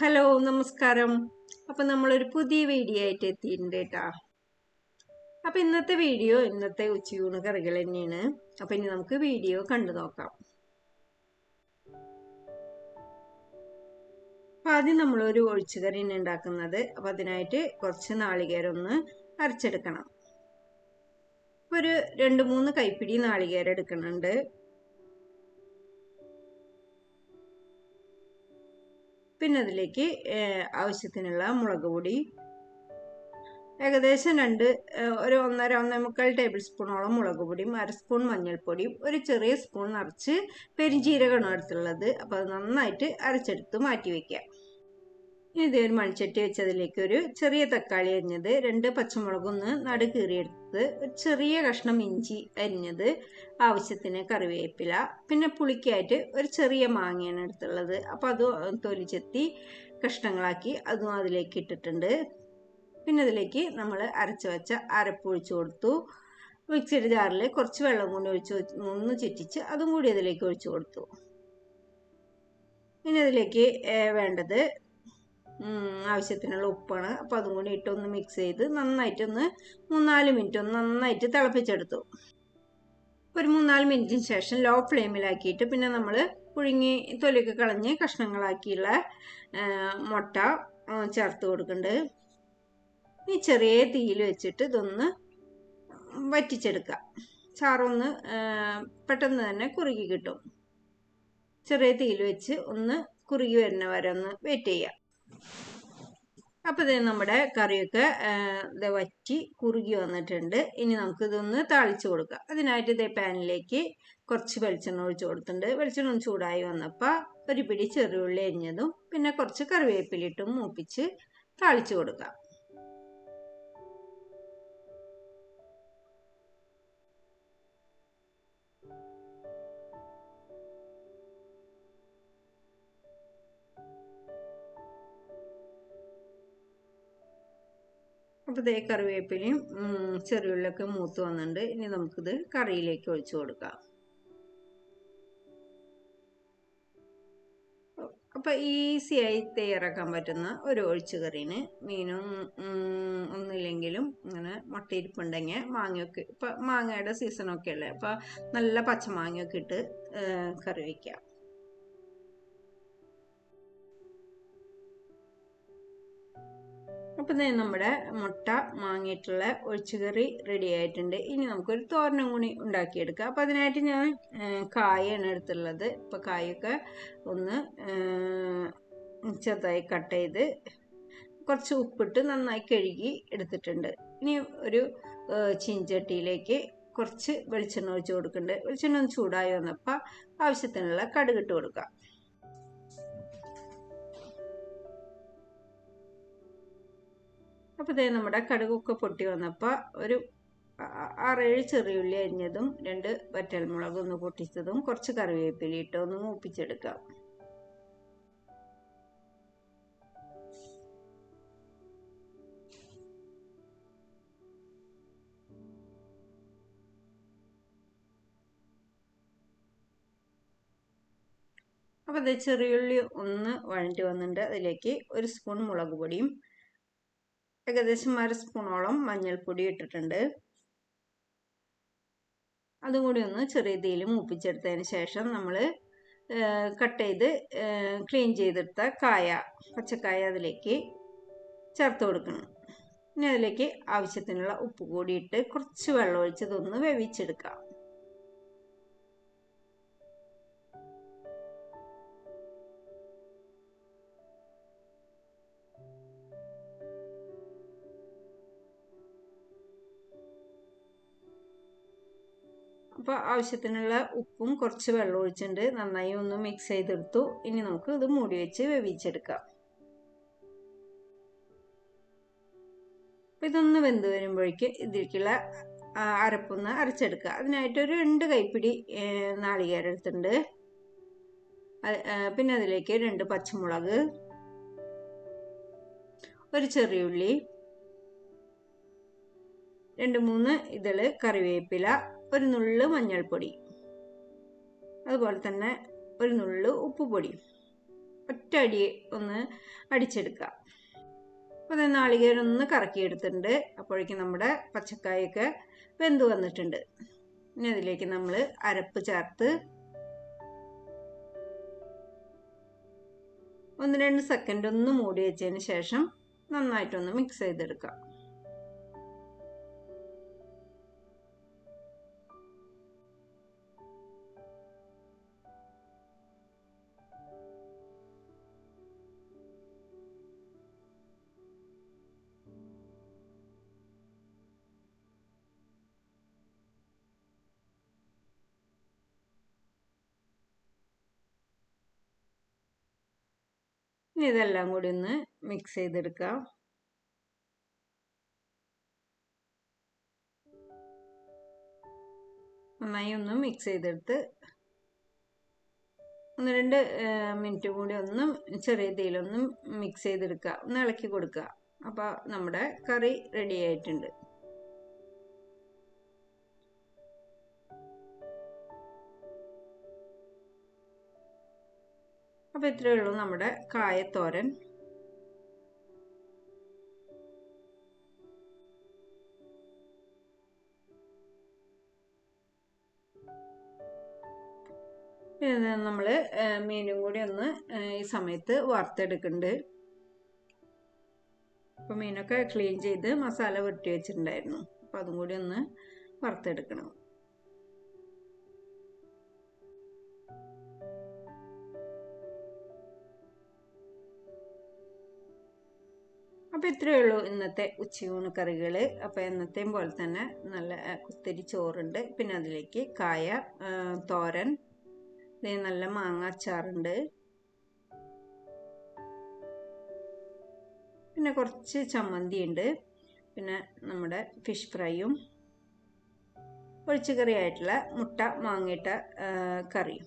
Hello നമസ്കാരം. അപ്പം നമ്മളൊരു പുതിയ വീഡിയോ ആയിട്ട് എത്തിയിട്ടുണ്ട് കേട്ടോ. അപ്പം ഇന്നത്തെ വീഡിയോ ഇന്നത്തെ ഉച്ചയൂണ് കറികൾ തന്നെയാണ്. അപ്പം ഇനി നമുക്ക് വീഡിയോ കണ്ടു നോക്കാം. അപ്പം ആദ്യം നമ്മളൊരു തന്നെ ഉണ്ടാക്കുന്നത്. അപ്പം അതിനായിട്ട് കുറച്ച് നാളികേരം ഒന്ന് അരച്ചെടുക്കണം. ഒരു രണ്ട് മൂന്ന് കൈപ്പിടി നാളികേരം എടുക്കുന്നുണ്ട്. പിന്നെ അതിലേക്ക് ആവശ്യത്തിനുള്ള മുളക് പൊടി. ഏകദേശം രണ്ട് ഒരു ഒന്നര ഒന്നേ മുക്കാൽ ടേബിൾ സ്പൂണോളം മുളക് പൊടിയും അര സ്പൂൺ മഞ്ഞൾപ്പൊടിയും ഒരു ചെറിയ സ്പൂൺ നിറച്ച് പെരിഞ്ജീരകമാണ് എടുത്തുള്ളത്. അപ്പോൾ അത് നന്നായിട്ട് അരച്ചെടുത്ത് മാറ്റി വയ്ക്കുക ഇതേ ഒരു മൺചട്ടി വെച്ചതിലേക്ക് ഒരു ചെറിയ തക്കാളി അരിഞ്ഞത് രണ്ട് പച്ചമുളകൊന്ന് നടു കീറിയെടുത്തത് ഒരു ചെറിയ കഷ്ണം ഇഞ്ചി അരിഞ്ഞത് ആവശ്യത്തിന് കറിവേപ്പില പിന്നെ പുളിക്കായിട്ട് ഒരു ചെറിയ മാങ്ങയാണ് എടുത്തുള്ളത്. അപ്പോൾ അത് തൊലിച്ചെത്തി കഷ്ണങ്ങളാക്കി അതും അതിലേക്ക് ഇട്ടിട്ടുണ്ട്. പിന്നെ അതിലേക്ക് നമ്മൾ അരച്ച് വെച്ച അരപ്പ് ഒഴിച്ചു കൊടുത്തു. മിക്സിയുടെ ജാറിൽ കുറച്ച് വെള്ളം കൊണ്ട് ഒഴിച്ച് ഒന്ന് ചുറ്റിച്ച് അതും കൂടി അതിലേക്ക് ഒഴിച്ചു കൊടുത്തു. പിന്നെ അതിലേക്ക് വേണ്ടത് ആവശ്യത്തിനുള്ള ഉപ്പാണ്. അപ്പോൾ അതും കൂടി ഇട്ടൊന്ന് മിക്സ് ചെയ്ത് നന്നായിട്ടൊന്ന് മൂന്നാൽ മിനിറ്റ് ഒന്ന് നന്നായിട്ട് തിളപ്പിച്ചെടുത്തു. ഒരു മൂന്നാൽ മിനിറ്റിന് ശേഷം ലോ ഫ്ലെയിമിലാക്കിയിട്ട് പിന്നെ നമ്മൾ പുഴുങ്ങി തൊലിയൊക്കെ കളഞ്ഞ് കഷ്ണങ്ങളാക്കിയുള്ള മുട്ട ചേർത്ത് കൊടുക്കുന്നുണ്ട് ഈ ചെറിയ തീയിൽ വെച്ചിട്ട് ഇതൊന്ന് വറ്റിച്ചെടുക്കുക. ചാറൊന്ന് പെട്ടെന്ന് തന്നെ കുറുകി കിട്ടും. ചെറിയ തീയിൽ വെച്ച് ഒന്ന് കുറുകി വരുന്ന വരെ ഒന്ന് വെയിറ്റ് ചെയ്യുക. അപ്പോൾ ഇത് നമ്മുടെ കറിയൊക്കെ ഇത് വറ്റി കുറുകി വന്നിട്ടുണ്ട്. ഇനി നമുക്ക് ഇതൊന്ന് താളിച്ചു കൊടുക്കാം. അതിനായിട്ട് ഇതേ പാനിലേക്ക് കുറച്ച് വെളിച്ചെണ്ണ ഒഴിച്ചു കൊടുത്തിട്ടുണ്ട്. വെളിച്ചെണ്ണ ചൂടായി വന്നപ്പോൾ ഒരു പിടി ചെറിയുള്ളി അരിഞ്ഞതും പിന്നെ കുറച്ച് കറിവേപ്പിലിട്ടും മൂപ്പിച്ച് താളിച്ചു കൊടുക്കാം. അപ്പോൾ ഇതേ കറിവേപ്പിലയും ചെറിയുള്ളിയൊക്കെ മൂത്ത് വന്നിട്ടുണ്ട്. ഇനി നമുക്കിത് കറിയിലേക്ക് ഒഴിച്ചു കൊടുക്കാം. അപ്പോൾ ഈസിയായി തയ്യാറാക്കാൻ പറ്റുന്ന ഒരു ഒഴിച്ചു കറീന് മീനും ഒന്നുമില്ലെങ്കിലും ഇങ്ങനെ മുട്ടയിരിപ്പുണ്ടെങ്കിൽ മാങ്ങയൊക്കെ ഇപ്പം മാങ്ങയുടെ സീസണൊക്കെ അല്ലേ? അപ്പോൾ നല്ല പച്ചമാങ്ങയൊക്കെ ഇട്ട് കറി വയ്ക്കാം അപ്പം തന്നെ നമ്മുടെ മുട്ട മാങ്ങിയിട്ടുള്ള ഒഴിച്ചുകറി റെഡി ആയിട്ടുണ്ട്. ഇനി നമുക്കൊരു തോരനും കൂടി ഉണ്ടാക്കിയെടുക്കാം. അപ്പം അതിനായിട്ട് ഞാൻ കായാണ് എടുത്തുള്ളത് ഇപ്പം കായൊക്കെ ഒന്ന് ചെറുതായി കട്ട് ചെയ്ത് കുറച്ച് ഉപ്പിട്ട് നന്നായി കഴുകി എടുത്തിട്ടുണ്ട്. ഇനി ഒരു ചീഞ്ചട്ടിയിലേക്ക് കുറച്ച് വെളിച്ചെണ്ണ ഒഴിച്ച് കൊടുക്കുന്നുണ്ട്. വെളിച്ചെണ്ണ ഒന്ന് ചൂടായി വന്നപ്പോൾ ആവശ്യത്തിനുള്ള കടുകിട്ട് കൊടുക്കാം. അപ്പോൾ ഇതേ നമ്മുടെ കടുകൊക്കെ പൊട്ടി വന്നപ്പോൾ ഒരു ആറേഴ് ചെറിയുള്ളി അരിഞ്ഞതും രണ്ട് വറ്റൽമുളക് ഒന്ന് പൊട്ടിച്ചതും കുറച്ച് കറിവേപ്പില ഇട്ട് ഒന്ന് മൂപ്പിച്ചെടുക്കാം. അപ്പോൾ അത് ചെറിയുള്ളി ഒന്ന് വഴണ്ടി വന്നിട്ടുണ്ട്. അതിലേക്ക് ഒരു സ്പൂൺ മുളക് പൊടിയും ഏകദേശം അര സ്പൂണോളം മഞ്ഞൾപ്പൊടി ഇട്ടിട്ടുണ്ട്. അതുകൂടി ഒന്ന് ചെറിയ തീയിൽ മൂപ്പിച്ചെടുത്തതിന് ശേഷം നമ്മൾ കട്ട് ചെയ്ത് ക്ലീൻ ചെയ്തെടുത്ത കായ പച്ചക്കായ അതിലേക്ക് ചേർത്ത് കൊടുക്കണം. ഇനി അതിലേക്ക് ആവശ്യത്തിനുള്ള ഉപ്പ് കൂടി ഇട്ട് കുറച്ച് വെള്ളം ഒഴിച്ച് ഇതൊന്ന് വേവിച്ചെടുക്കാം അപ്പോൾ ആവശ്യത്തിനുള്ള ഉപ്പും കുറച്ച് വെള്ളം ഒഴിച്ചിട്ടുണ്ട്. നന്നായി ഒന്ന് മിക്സ് ചെയ്തെടുത്തു. ഇനി നമുക്ക് ഇത് മൂടി വെച്ച് വേവിച്ചെടുക്കാം. അപ്പോൾ ഇതൊന്ന് വെന്ത് വരുമ്പോഴേക്ക് ഇതിലേക്കുള്ള അരപ്പൊന്ന് അരച്ചെടുക്കുക. അതിനായിട്ട് ഒരു രണ്ട് കൈപ്പിടി നാളികേരം എടുത്തിട്ടുണ്ട്. പിന്നെ അതിലേക്ക് രണ്ട് പച്ചമുളക് ഒരു ചെറിയുള്ളി രണ്ട് മൂന്ന് ഇതൾ കറിവേപ്പില ഒരു നുള്ള് മഞ്ഞൾപ്പൊടി. അതുപോലെ തന്നെ ഒരു നുള്ള് ഉപ്പുപൊടി. ഒറ്റ അടി ഒന്ന് അടിച്ചെടുക്കുക. അപ്പോൾ അത് നാളികേരം ഒന്ന് കറക്കിയെടുത്തിട്ടുണ്ട്. അപ്പോഴേക്കും നമ്മുടെ പച്ചക്കായൊക്കെ വെന്ത് വന്നിട്ടുണ്ട്. ഇനി അതിലേക്ക് നമ്മൾ അരപ്പ് ചേർത്ത് ഒന്ന് രണ്ട് സെക്കൻഡ് ഒന്ന് മൂടി വെച്ചതിന് ശേഷം നന്നായിട്ടൊന്ന് മിക്സ് ചെയ്തെടുക്കാം ഇനി ഇതെല്ലാം കൂടി ഒന്ന് മിക്സ് ചെയ്തെടുക്കാം. നന്നായി ഒന്ന് മിക്സ് ചെയ്തെടുത്ത് ഒന്ന് രണ്ട് മിനിറ്റ് കൂടി ഒന്ന് ചെറിയ തീയിലൊന്നും മിക്സ് ചെയ്തെടുക്കുക ഒന്ന് ഇളക്കി കൊടുക്കുക അപ്പോൾ നമ്മുടെ കറി റെഡി ആയിട്ടുണ്ട്. അപ്പോൾ ഇത്രയേ ഉള്ളൂ? നമ്മുടെ കായത്തോരൻ. പിന്നെ നമ്മൾ മീനും കൂടി ഒന്ന് ഈ സമയത്ത് വറുത്തെടുക്കുന്നുണ്ട് അപ്പോൾ മീനൊക്കെ ക്ലീൻ ചെയ്ത് മസാല വെട്ടി വെച്ചിട്ടുണ്ടായിരുന്നു. അപ്പോൾ അതും കൂടി ഒന്ന് വറുത്തെടുക്കണം. അപ്പോൾ ഇത്രയേ ഉള്ളൂ ഇന്നത്തെ ഉച്ചയൂണ് കറികൾ അപ്പോൾ എന്നത്തെയും പോലെ തന്നെ നല്ല കുത്തരി ചോറുണ്ട്. പിന്നെ അതിലേക്ക് കായ തോരൻ നല്ല മാങ്ങ അച്ചാറുണ്ട്. പിന്നെ കുറച്ച് ചമ്മന്തി ഉണ്ട് പിന്നെ നമ്മുടെ ഫിഷ് ഫ്രൈയും ഒഴിച്ചുകറിയായിട്ടുള്ള മുട്ട മാങ്ങയിട്ട കറിയും.